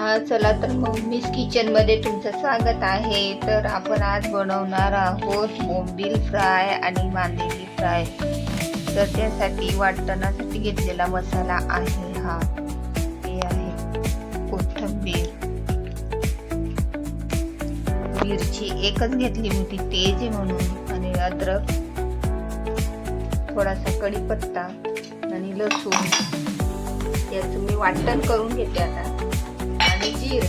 चला तर मग मिस किचनमध्ये तुमचं स्वागत आहे. तर आपण आज बनवणार आहोत बोंबील फ्राय आणि मांदेली फ्राय. तर त्यासाठी वाटणासाठी घेतलेला मसाला आहे हा. हे आहे कोथंबीर. मिरची एकच घेतली होती तेज आहे म्हणून. आणि अद्रक थोडासा कढीपत्ता आणि लसूण. याचं मी वाटण करून घेते आता. आणि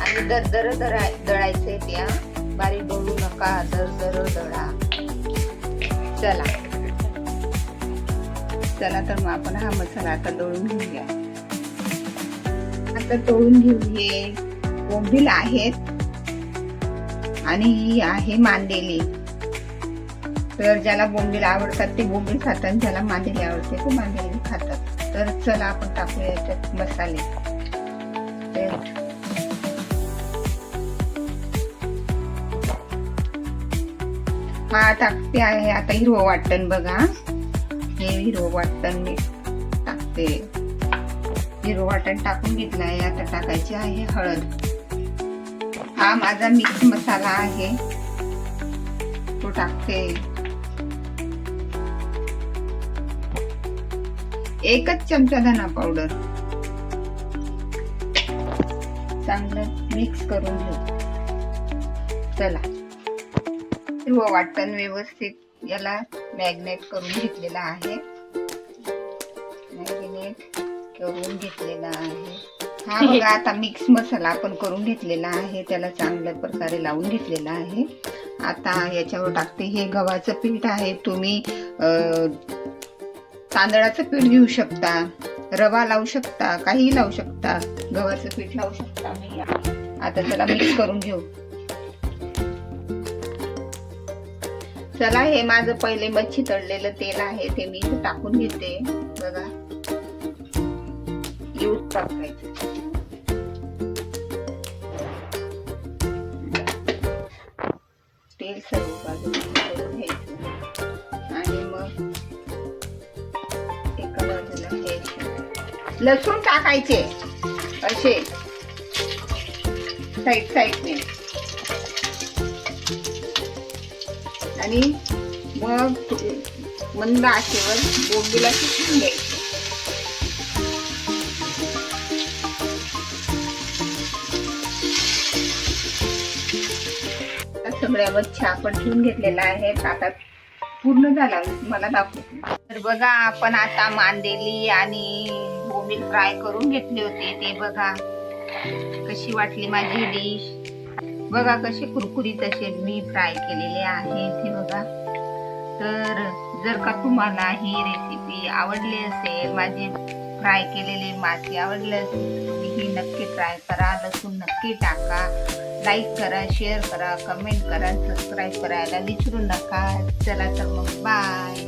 आणि दरदर दळा दळायचे त्या बारीक दळू नका दरदर दळा. चला. चला तर मग आपण हा मसाला आता दळून घेऊया. आता तळून घेऊ हे बोंबील आहेत. आणि ही आहे मांदेली. तर ज्याला बोंबील आवडतात ते बोंबील खातात. ज्याला मांदेली आवडते ते मांदेली खातात. तर चला आपण टाकूया याच्यात मसाले. तर हा टाकते आहे. आता हिरवं वाटण बघा. हे हिरवं वाटण मी टाकते. हिरवं वाटण टाकून घेतलं आहे. आता टाकायची आहे हळद. हा माझा मिक्स मसाला आहे. तो टाकते. एकच चमचा धना पावडर चांगलं मिक्स करून घेऊ. चला. हिरवं वाटण व्यवस्थित याला मॅग्नेट करून घेतलेला आहे. मॅग्नेट करून घेतलेला आहे. हा बघा आता मिक्स मसाला आपण करून घेतलेला आहे. त्याला चांगल्या प्रकारे लावून घेतलेला आहे. आता याच्यावर टाकते हे गव्हाचं पीठ आहे. तुम्ही तांदळाचं पीठ घेऊ शकता. रवा लावू शकता काहीही लावू शकता गव्हाचं पीठ लावू शकता मी आता चला मिक्स करून घेऊ. चला हे माझं पहिले मच्छी तळलेलं तेल आहे ते मी इथे टाकून घेते. बघा. यूज टाकायचं. तेल सर्व बाजूला आणि मग लसूण टाकायचे. असे. साईड साईडने आणि मग मंद आशेवर बोंबीला शिकून द्यायचे आता सगळ्या मच्छी आपण ठेवून घेतलेला आहे. आता पूर्ण झाला. मला दाखव तर बघा आपण आता मांदेली आणि मी फ्राय करून घेतले होते ते बघा. कशी वाटली माझी डिश बघा कसे कुरकुरीत असे मी फ्राय केलेले आहे ते बघा. तर जर का तुम्हाला ही रेसिपी आवडली असेल माझे फ्राय केलेले मासे आवडले असेल तुम्ही ही नक्की ट्राय करा. लसूण नक्की टाका. लाईक करा शेअर करा कमेंट करा सबस्क्राईब करायला विसरू नका. चला तर मग बाय